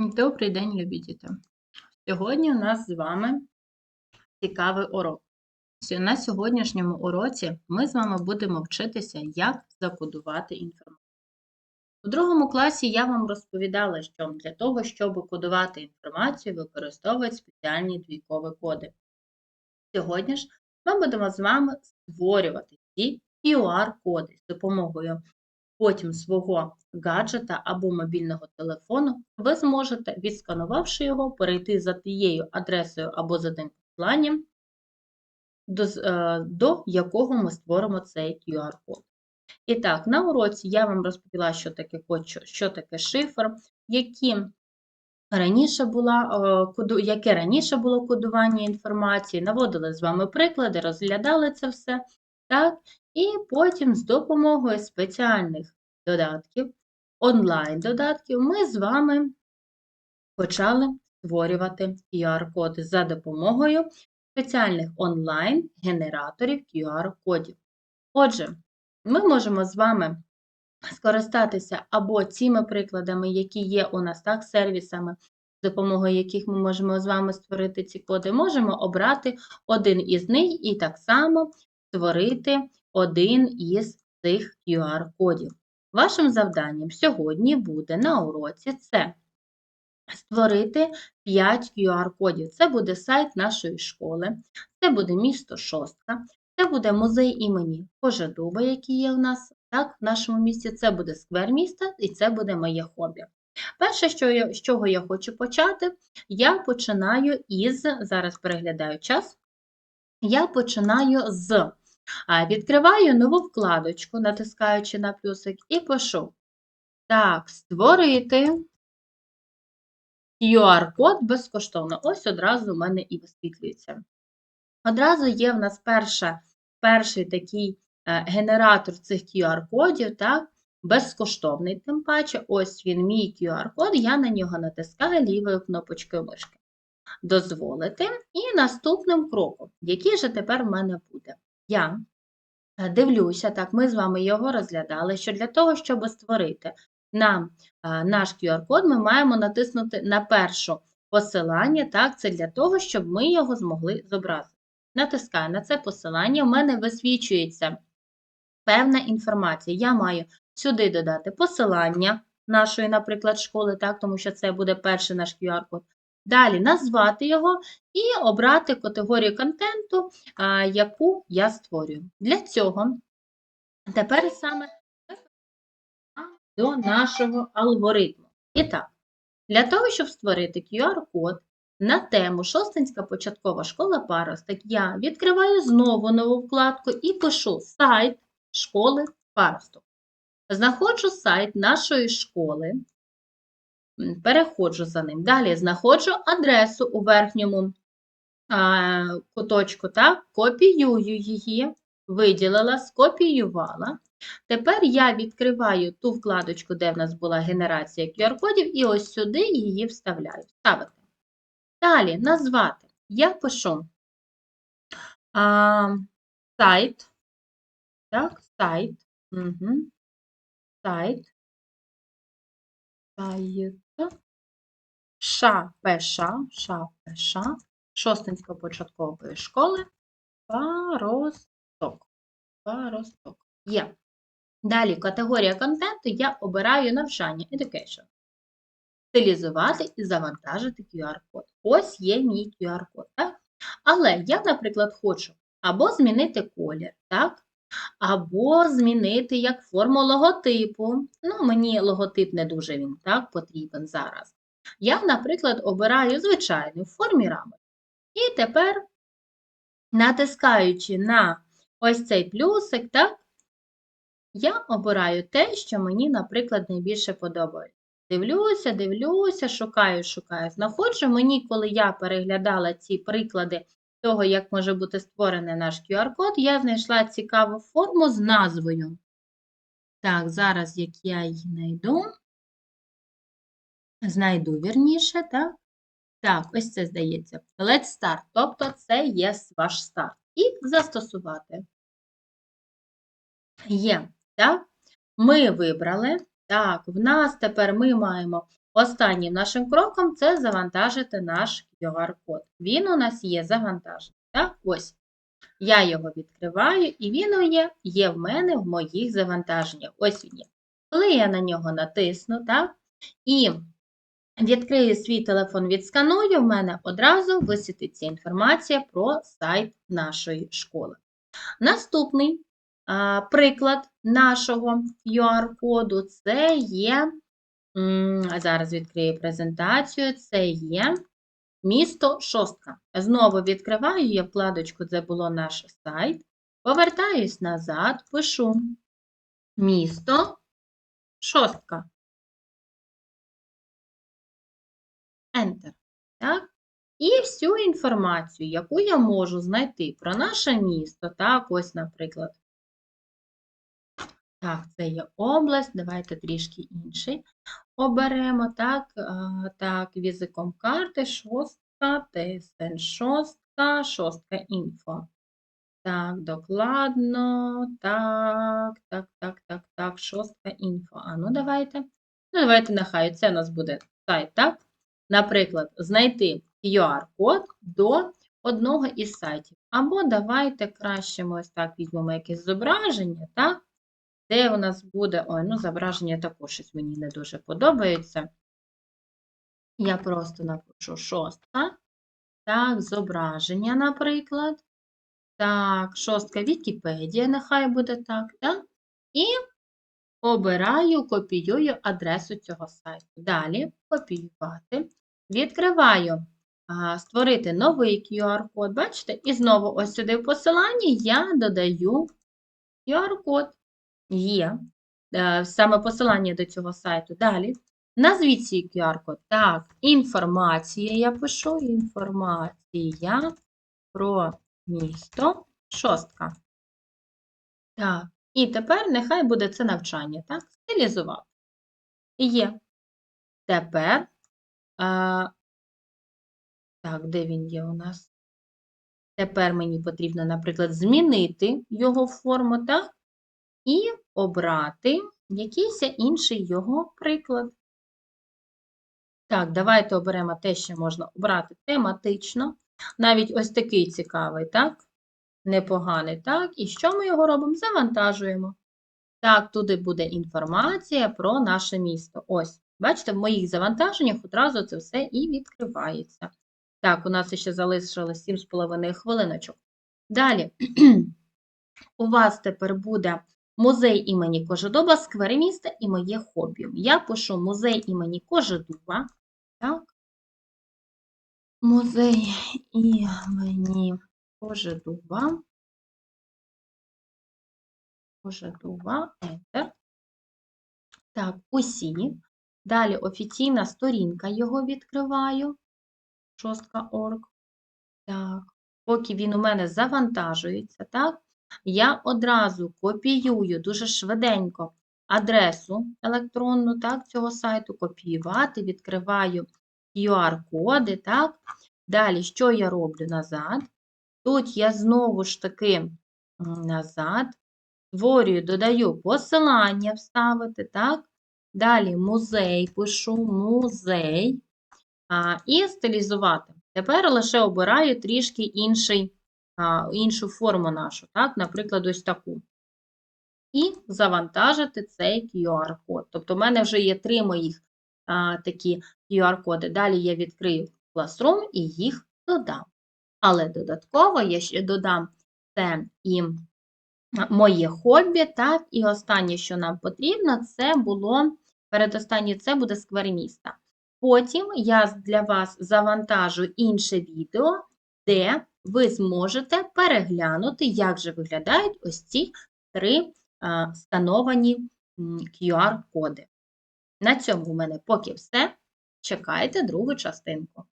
Добрий день, любі діти! Сьогодні у нас з вами цікавий урок. На сьогоднішньому уроці ми з вами будемо вчитися, як закодувати інформацію. У другому класі я вам розповідала, що для того, щоб кодувати інформацію, використовують спеціальні двійкові коди. Сьогодні ж ми будемо з вами створювати ці QR-коди з допомогою потім свого гаджета або мобільного телефону, ви зможете, відсканувавши його, перейти за тією адресою або за тим посиланням, до, е, до якого ми створимо цей QR-код. І так, на уроці я вам розповіла, що таке код, що, таке шифр, які раніше була, е, яке раніше було кодування інформації, наводили з вами приклади, розглядали це все. Так? І потім з допомогою спеціальних додатків, онлайн-додатків, ми з вами почали створювати QR-коди за допомогою спеціальних онлайн-генераторів QR-кодів. Отже, ми можемо з вами скористатися або цими прикладами, які є у нас так, сервісами, з допомогою яких ми можемо з вами створити ці коди, можемо обрати один із них і так само створити один із цих QR-кодів. Вашим завданням сьогодні буде на уроці це створити 5 QR-кодів. Це буде сайт нашої школи, це буде місто Шостка, це буде музей імені Кожедуба, який є у нас так, в нашому місті, це буде сквер міста і це буде моє хобі. Перше, що я, з чого я хочу почати, я починаю із, зараз переглядаю час, я починаю з Відкриваю нову вкладочку, натискаючи на плюсик, і пишу. Так, створити QR-код безкоштовно. Ось одразу в мене і висвітлюється. Одразу є в нас перша, перший такий е, генератор цих QR-кодів, так, безкоштовний, тим паче, ось він, мій QR-код, я на нього натискаю лівою кнопочкою мишки. Дозволити. І наступним кроком, який же тепер в мене буде? Я е, дивлюся, так, ми з вами його розглядали, що для того, щоб створити нам е, наш QR-код, ми маємо натиснути на перше посилання, так, це для того, щоб ми його змогли зобразити. Натискаю на це посилання, в мене висвічується певна інформація. Я маю сюди додати посилання нашої, наприклад, школи, так, тому що це буде перший наш QR-код. Далі назвати його і обрати категорію контенту, яку я створюю. Для цього тепер саме до нашого алгоритму. І так, для того, щоб створити QR-код на тему Шостинська початкова школа Паросток, я відкриваю знову нову вкладку і пишу сайт школи Паросток. Знаходжу сайт нашої школи, переходжу за ним. Далі знаходжу адресу у верхньому куточку, так, копіюю її, виділила, скопіювала. Тепер я відкриваю ту вкладочку, де в нас була генерація QR-кодів, і ось сюди її вставляю. Ставити. Далі назвати. Я пишу а, сайт. Так, сайт. Угу. Сайт. Сайт. ШПШ, ШПШ, Шостинської початкової школи. Паросток. Паросток. Є. Далі категорія контенту я обираю навчання Education. Стилізувати і завантажити QR-код. Ось є мій QR-код. Так? Але я, наприклад, хочу або змінити колір, так? Або змінити як форму логотипу. Ну, мені логотип не дуже він так, потрібен зараз. Я, наприклад, обираю звичайну в формі рами. І тепер, натискаючи на ось цей плюсик, так, я обираю те, що мені, наприклад, найбільше подобається. Дивлюся, дивлюся, шукаю, шукаю, знаходжу. Мені, коли я переглядала ці приклади того, як може бути створений наш QR-код, я знайшла цікаву форму з назвою. Так, зараз як я її знайду, знайду вірніше, так? Так, ось це здається. Let's start, тобто це є ваш старт. І застосувати. Є, так? Ми вибрали. Так, в нас тепер ми маємо останнім нашим кроком це завантажити наш QR-код. Він у нас є завантажений. Так? Ось. Я його відкриваю, і він є, є в мене в моїх завантаженнях. Ось він є. Коли я на нього натисну, так, і відкрию свій телефон, відсканую, в мене одразу висвітиться інформація про сайт нашої школи. Наступний а, приклад нашого QR-коду це є, зараз відкрию презентацію, це є місто Шостка. Знову відкриваю я вкладочку, де було наш сайт, повертаюсь назад, пишу місто Шостка. Enter. Так? І всю інформацію, яку я можу знайти про наше місто, так, ось, наприклад. Так, це є область, давайте трішки інший оберемо, так, так, візиком карти, шостка, ТСН шостка, шостка інфо. Так, докладно, так, так, так, так, так, шостка інфо. А ну давайте. Ну, давайте нехай це у нас буде сайт, так? Наприклад, знайти QR-код до одного із сайтів. Або давайте краще ми ось так візьмемо якесь зображення, так? Де у нас буде, ой, ну, зображення також щось мені не дуже подобається. Я просто напишу шостка. Так, зображення, наприклад. Так, шостка Вікіпедія, нехай буде так, так? І обираю, копіюю адресу цього сайту. Далі копіювати. Відкриваю, створити новий QR-код, бачите? І знову ось сюди в посиланні я додаю QR-код. Є е, саме посилання до цього сайту. Далі. Назвіть свій QR-код. Так, інформація я пишу. Інформація про місто шостка. Так, і тепер нехай буде це навчання, так? Стилізував. Є. Тепер, а, так, де він є у нас? Тепер мені потрібно, наприклад, змінити його форму, так? І обрати якийсь інший його приклад. Так, давайте оберемо те, що можна обрати тематично. Навіть ось такий цікавий, так? Непоганий, так? І що ми його робимо? Завантажуємо. Так, туди буде інформація про наше місто. Ось, бачите, в моїх завантаженнях одразу це все і відкривається. Так, у нас ще залишилось 7,5 хвилиночок. Далі, у вас тепер буде музей імені Кожедуба, сквер міста і моє хобі. Я пишу музей імені Кожедуба. Так. Музей імені Кожедуба. Кожедуба, Enter. Так, усі. Далі офіційна сторінка його відкриваю. Шостка.org. Так, поки він у мене завантажується, так, я одразу копіюю дуже швиденько адресу електронну так, цього сайту, копіювати, відкриваю QR-коди. Далі, що я роблю назад? Тут я знову ж таки назад створюю, додаю посилання вставити, так? Далі музей пишу, музей а, і стилізувати. Тепер лише обираю трішки інший, іншу форму нашу, так? наприклад, ось таку. І завантажити цей QR-код. Тобто, в мене вже є три моїх а, такі QR-коди. Далі я відкрию Classroom і їх додам. Але додатково я ще додам це і моє хобі, так, і останнє, що нам потрібно, це було, передостаннє це буде сквер міста. Потім я для вас завантажу інше відео, де ви зможете переглянути, як же виглядають ось ці три скановані QR-коди. На цьому в мене поки все. Чекайте другу частинку.